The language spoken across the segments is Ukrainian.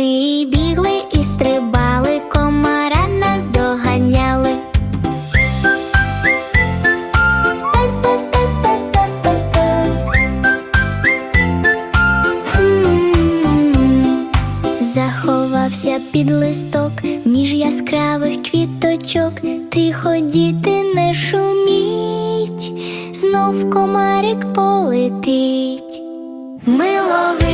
Ми бігли і стрибали, комара нас доганяли. Заховався під листок між яскравих квіточок, тихо діти не шуміть, знов комарик полетить. Ми ловимо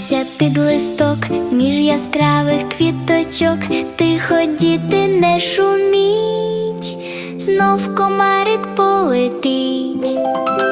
Сховався під листок між яскравих квіточок, тихо діти не шуміть, знов комарик полетить.